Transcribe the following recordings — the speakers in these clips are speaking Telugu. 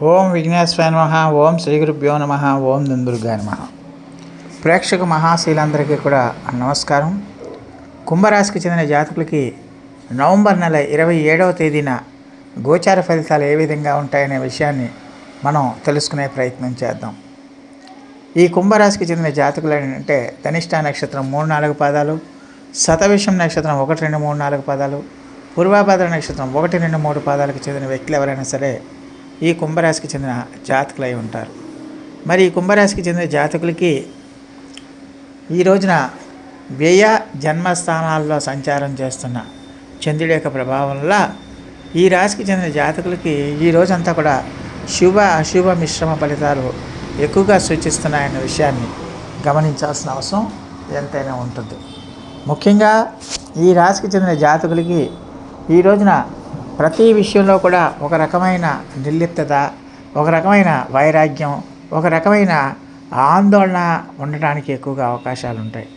ఓం విఘ్నేశ్వర నమ ఓం శ్రీ గురుభ్యో నమ ఓం దుందుర్గా నమ. ప్రేక్షక మహాశీలందరికీ కూడా నమస్కారం. కుంభరాశికి చెందిన జాతకులకి నవంబర్ నెల ఇరవై ఏడవ తేదీన గోచార ఫలితాలు ఏ విధంగా ఉంటాయనే విషయాన్ని మనం తెలుసుకునే ప్రయత్నం చేద్దాం. ఈ కుంభరాశికి చెందిన జాతకులు ఏంటంటే ధనిష్ట నక్షత్రం మూడు నాలుగు పాదాలు శతవిషం నక్షత్రం ఒకటి రెండు మూడు నాలుగు పాదాలు పూర్వాభాద్ర నక్షత్రం ఒకటి రెండు మూడు పాదాలకు చెందిన వ్యక్తులు ఎవరైనా సరే ఈ కుంభరాశికి చెందిన జాతకులై ఉంటారు. మరి ఈ కుంభరాశికి చెందిన జాతకులకి ఈ రోజున వ్యయ జన్మస్థానాల్లో సంచారం చేస్తున్న చంద్రుడి యొక్క ప్రభావం వల్ల ఈ రాశికి చెందిన జాతకులకి ఈ రోజంతా కూడా శుభ అశుభ మిశ్రమ ఫలితాలు ఎక్కువగా సూచిస్తున్నాయన్న విషయాన్ని గమనించాల్సిన అవసరం ఎంతైనా ఉంటుంది. ముఖ్యంగా ఈ రాశికి చెందిన జాతకులకి ఈ రోజున ప్రతి విషయంలో కూడా ఒక రకమైన నిర్లిప్తత ఒక రకమైన వైరాగ్యం ఒక రకమైన ఆందోళన ఉండటానికి ఎక్కువగా అవకాశాలు ఉంటాయి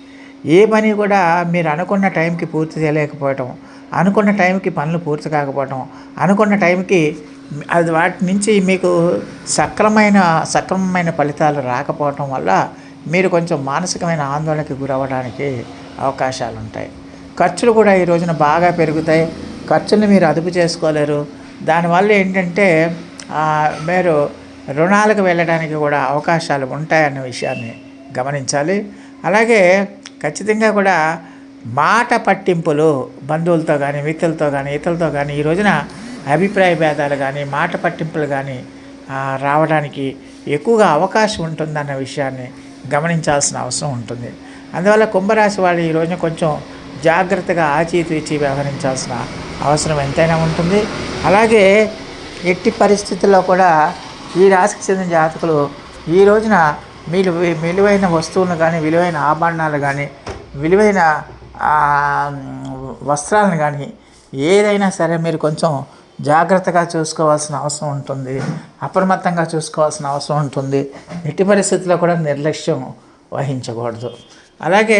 ఏ పని కూడా మీరు అనుకున్న టైంకి పూర్తి చేయలేకపోవటం అనుకున్న టైంకి పనులు పూర్తి కాకపోవటం అనుకున్న టైంకి అది వాటి నుంచి మీకు సక్రమైన సక్రమమైన ఫలితాలు రాకపోవటం వల్ల మీరు కొంచెం మానసికమైన ఆందోళనకి గురవ్వడానికి అవకాశాలు ఉంటాయి ఖర్చులు కూడా ఈ రోజున బాగా పెరుగుతాయి. ఖర్చులు మీరు అదుపు చేసుకోలేరు. దానివల్ల ఏంటంటే మీరు రుణాలకు వెళ్ళడానికి కూడా అవకాశాలు ఉంటాయన్న విషయాన్ని గమనించాలి. అలాగే ఖచ్చితంగా కూడా మాట పట్టింపులు బంధువులతో కానీ మిత్రులతో కానీ ఇతరులతో కానీ ఈ రోజున అభిప్రాయ భేదాలు కానీ మాట పట్టింపులు కానీ రావడానికి ఎక్కువగా అవకాశం ఉంటుందన్న విషయాన్ని గమనించాల్సిన అవసరం ఉంటుంది. అందువల్ల కుంభరాశి వాళ్ళు ఈ రోజున కొంచెం జాగ్రత్తగా ఆచితూచి వ్యవహరించాల్సిన అవసరం ఎంతైనా ఉంటుంది. అలాగే ఎట్టి పరిస్థితుల్లో కూడా ఈ రాశికి చెందిన జాతకులు ఈ రోజున మీరు విలువైన వస్తువులను కానీ విలువైన ఆభరణాలు కానీ విలువైన వస్త్రాలను కానీ ఏదైనా సరే మీరు కొంచెం జాగ్రత్తగా చూసుకోవాల్సిన అవసరం ఉంటుంది. అప్రమత్తంగా చూసుకోవాల్సిన అవసరం ఉంటుంది. ఎట్టి పరిస్థితుల్లో కూడా నిర్లక్ష్యం వహించకూడదు. అలాగే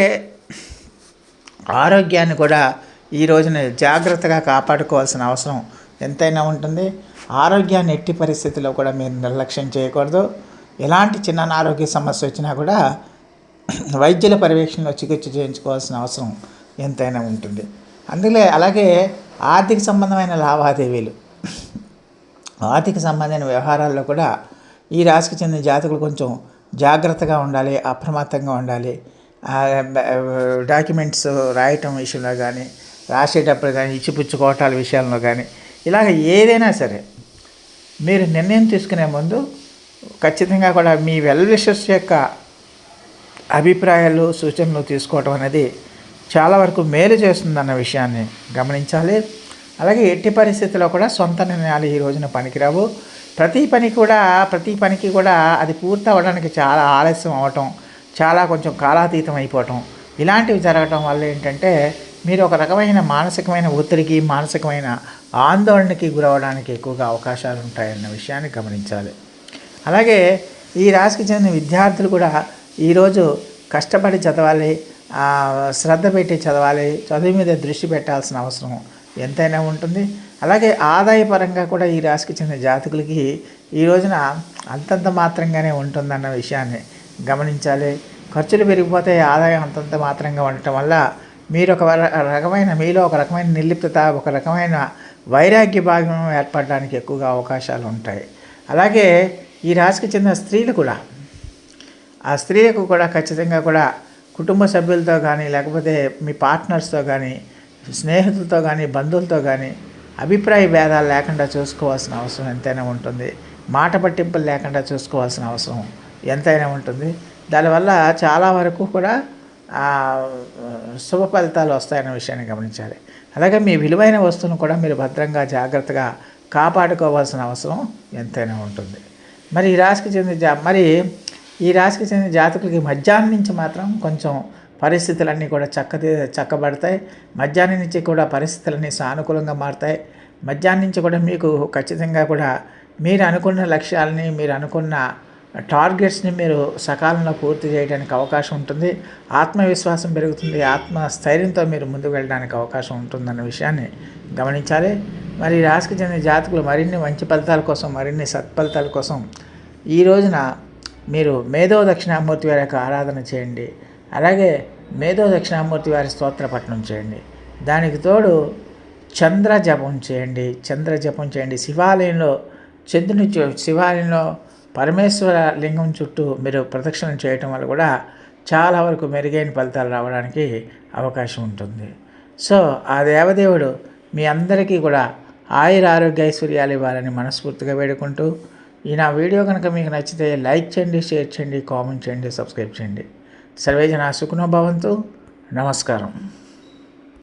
ఆరోగ్యాన్ని కూడా ఈ రోజున జాగ్రత్తగా కాపాడుకోవాల్సిన అవసరం ఎంతైనా ఉంటుంది. ఆరోగ్యాన్ని ఎట్టి పరిస్థితుల్లో కూడా మీరు నిర్లక్ష్యం చేయకూడదు. ఎలాంటి చిన్న ఆరోగ్య సమస్య వచ్చినా కూడా వైద్యుల పర్యవేక్షణలో చికిత్స చేయించుకోవాల్సిన అవసరం ఎంతైనా ఉంటుంది. అందుకే అలాగే ఆర్థిక సంబంధమైన లావాదేవీలు. ఆర్థిక సంబంధమైన వ్యవహారాల్లో కూడా ఈ రాశికి చెందిన జాతకులు కొంచెం జాగ్రత్తగా ఉండాలి అప్రమత్తంగా ఉండాలి. డాక్యుమెంట్స్ రాయటం విషయంలో కానీ రాసేటప్పుడు కానీ ఇచ్చిపుచ్చుకోవటాల విషయంలో కానీ ఇలాగ ఏదైనా సరే మీరు నిర్ణయం తీసుకునే ముందు ఖచ్చితంగా కూడా మీ వెల్ విషర్స్ యొక్క అభిప్రాయాలు సూచనలు తీసుకోవటం అనేది చాలా వరకు మేలు చేస్తుందన్న విషయాన్ని గమనించాలి. అలాగే ఎట్టి పరిస్థితుల్లో కూడా సొంత నిర్ణయాలు ఈ రోజున పనికిరావు. ప్రతి పని కూడా ప్రతి పనికి కూడా అది పూర్తి అవ్వడానికి చాలా ఆలస్యం అవటం చాలా కొంచెం కాలాతీతం అయిపోవటం. ఇలాంటివి జరగటం వల్ల ఏంటంటే మీరు ఒక రకమైన మానసికమైన ఒత్తిడికి మానసికమైన ఆందోళనకి గురవడానికి ఎక్కువగా అవకాశాలు ఉంటాయన్న విషయాన్ని గమనించాలి. అలాగే ఈ రాశికి చెందిన విద్యార్థులు కూడా ఈరోజు కష్టపడి చదవాలి శ్రద్ధ పెట్టి చదవాలి చదువు మీద దృష్టి పెట్టాల్సిన అవసరం ఎంతైనా ఉంటుంది. అలాగే ఆదాయపరంగా కూడా ఈ రాశికి చెందిన జాతకులకి ఈ రోజున అంతంత మాత్రంగానే ఉంటుందన్న విషయాన్ని గమనించాలి. ఖర్చులు పెరిగిపోతే ఆదాయం అంతంత మాత్రంగా ఉండటం వల్ల మీరు ఒక రకమైన మీలో ఒక రకమైన నిర్లిప్తత ఒక రకమైన వైరాగ్య భాగం ఏర్పడడానికి ఎక్కువగా అవకాశాలు ఉంటాయి. అలాగే ఈ రాశికి చెందిన స్త్రీలు కూడా ఆ స్త్రీలకు కూడా ఖచ్చితంగా కూడా కుటుంబ సభ్యులతో కానీ లేకపోతే మీ పార్ట్నర్స్తో కానీ స్నేహితులతో కానీ బంధువులతో కానీ అభిప్రాయ భేదాలు లేకుండా చూసుకోవాల్సిన అవసరం ఎంతైనా ఉంటుంది. మాట పట్టింపులు లేకుండా చూసుకోవాల్సిన అవసరం ఎంతైనా ఉంటుంది. దానివల్ల చాలా వరకు కూడా శుభ ఫలితాలు వస్తాయన్న విషయాన్ని గమనించాలి. అలాగే మీ విలువైన వస్తువును కూడా మీరు భద్రంగా జాగ్రత్తగా కాపాడుకోవాల్సిన అవసరం ఎంతైనా ఉంటుంది. మరి ఈ రాశికి చెందిన జా మరి ఈ రాశికి చెందిన జాతకులకి మధ్యాహ్నం నుంచి మాత్రం కొంచెం పరిస్థితులన్నీ కూడా చక్కది చక్కబడతాయి. మధ్యాహ్నం నుంచి కూడా పరిస్థితులన్నీ సానుకూలంగా మారుతాయి. మధ్యాహ్నం నుంచి కూడా మీకు ఖచ్చితంగా కూడా మీరు అనుకున్న లక్ష్యాలని మీరు అనుకున్న టార్గెట్స్ని మీరు సకాలంలో పూర్తి చేయడానికి అవకాశం ఉంటుంది. ఆత్మవిశ్వాసం పెరుగుతుంది. ఆత్మ స్థైర్యంతో మీరు ముందుకు వెళ్ళడానికి అవకాశం ఉంటుందన్న విషయాన్ని గమనించాలి. మరి రాశికి చెందిన జాతకులు మరిన్ని మంచి ఫలితాల కోసం మరిన్ని సత్ఫలితాల కోసం ఈ రోజున మీరు మేధో దక్షిణామూర్తి వారి యొక్క ఆరాధన చేయండి. అలాగే మేధో దక్షిణామూర్తి వారి స్తోత్ర పఠనం చేయండి. దానికి తోడు చంద్ర జపం చేయండి. చంద్ర జపం చేయండి. శివాలయంలో చంద్రుని శివాలయంలో పరమేశ్వర లింగం చుట్టూ మీరు ప్రదక్షిణ చేయటం వల్ల కూడా చాలా వరకు మెరుగైన ఫలితాలు రావడానికి అవకాశం ఉంటుంది. సో ఆ దేవదేవుడు మీ అందరికీ కూడా ఆయుర ఆరోగ్య ఐశ్వర్యాలు ఇవ్వాలని మనస్ఫూర్తిగా వేడుకుంటూ ఈ నా వీడియో కనుక మీకు నచ్చితే లైక్ చేయండి షేర్ చేయండి కామెంట్ చేయండి సబ్స్క్రైబ్ చేయండి. సర్వేజన సుఖనో భవంతు. నమస్కారం.